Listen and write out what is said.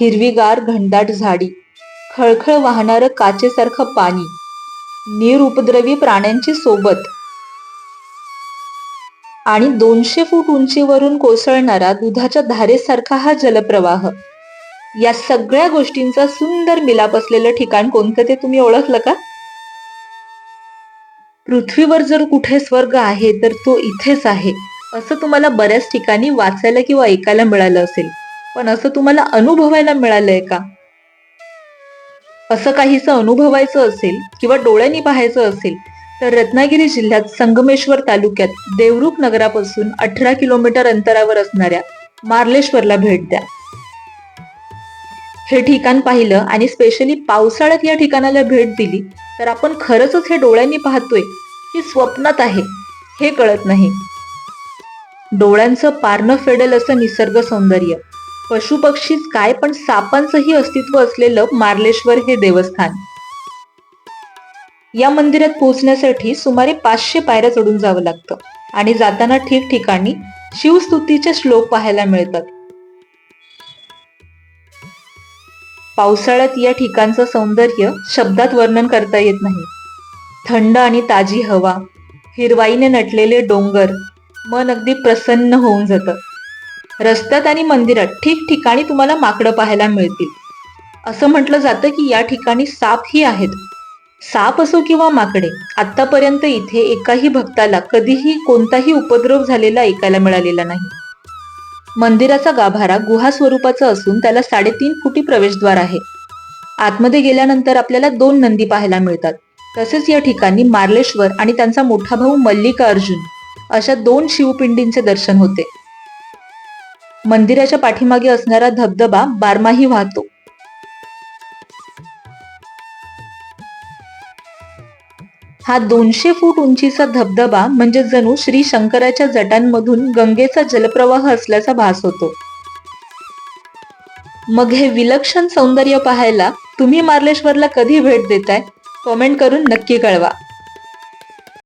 हिरवीगार घनदाट झाडी खळखळ वाहणारं काचेसारखं पाणी निरुपद्रवी प्राण्यांची सोबत. आणि दोनशे फूट उंचीवरून कोसळणारा दुधाच्या धारेसारखा हा जलप्रवाह. या सगळ्या गोष्टींचा सुंदर मिलाप असलेलं ठिकाण कोणतं ते तुम्ही ओळखलं का? पृथ्वीवर जर कुठे स्वर्ग आहे तर तो इथेच आहे असं तुम्हाला बऱ्याच ठिकाणी वाचायला किंवा ऐकायला मिळालं असेल. पण असं तुम्हाला अनुभवायला मिळालंय का? असं काहीसं अनुभवायचं असेल किंवा डोळ्यांनी पाहायचं असेल तर रत्नागिरी जिल्ह्यात संगमेश्वर तालुक्यात देवरुख नगरापासून अठरा किलोमीटर अंतरावर असणाऱ्या मार्लेश्वरला भेट द्या. हे ठिकाण पाहिलं आणि स्पेशली पावसाळ्यात या ठिकाणाला भेट दिली तर आपण खरंच हे डोळ्यांनी पाहतोय की स्वप्नात आहे हे कळत नाही. डोळ्यांचं पारणं फेडेल असं निसर्ग सौंदर्य. पशुपक्षीच काय पण सापांचंही अस्तित्व असलेलं मार्लेश्वर हे देवस्थान. या मंदिरात पोहोचण्यासाठी सुमारे पाचशे पायऱ्या चढून जावं लागतं आणि जाताना ठिकठिकाणी शिवस्तुतीचे श्लोक पाहायला मिळतात. पावसाळ्यात या ठिकाणचं सौंदर्य शब्दात वर्णन करता येत नाही. थंड आणि ताजी हवा हिरवाईने नटलेले डोंगर मन अगदी प्रसन्न होऊन जातं. रस्त्यात आणि मंदिरात ठिकठिकाणी तुम्हाला माकडं पाहायला मिळतील. असं म्हटलं जातं की या ठिकाणी सापही आहेत. साप असो किंवा माकडे आतापर्यंत इथे एकाही भक्ताला कधीही कोणताही उपद्रव झालेला ऐकायला मिळालेला नाही. मंदिराचा गाभारा गुहा स्वरूपाचा असून त्याला साडेतीन फुटी प्रवेशद्वार आहे. आतमध्ये गेल्यानंतर आपल्याला दोन नंदी पाहायला मिळतात. तसेच या ठिकाणी मार्लेश्वर आणि त्यांचा मोठा भाऊ मल्लिकार्जुन अशा दोन शिवपिंडींचे दर्शन होते. मंदिराच्या पाठीमागे असणारा धबधबा बारमाही वाहतो. हा दोनशे फूट उंचीचा धबधबा म्हणजे जणू श्री शंकराच्या जटांमधून गंगेचा जलप्रवाह असल्याचा भास होतो. मग हे विलक्षण सौंदर्य पाहायला तुम्ही मार्लेश्वरला कधी भेट देताय? कमेंट करून नक्की कळवा.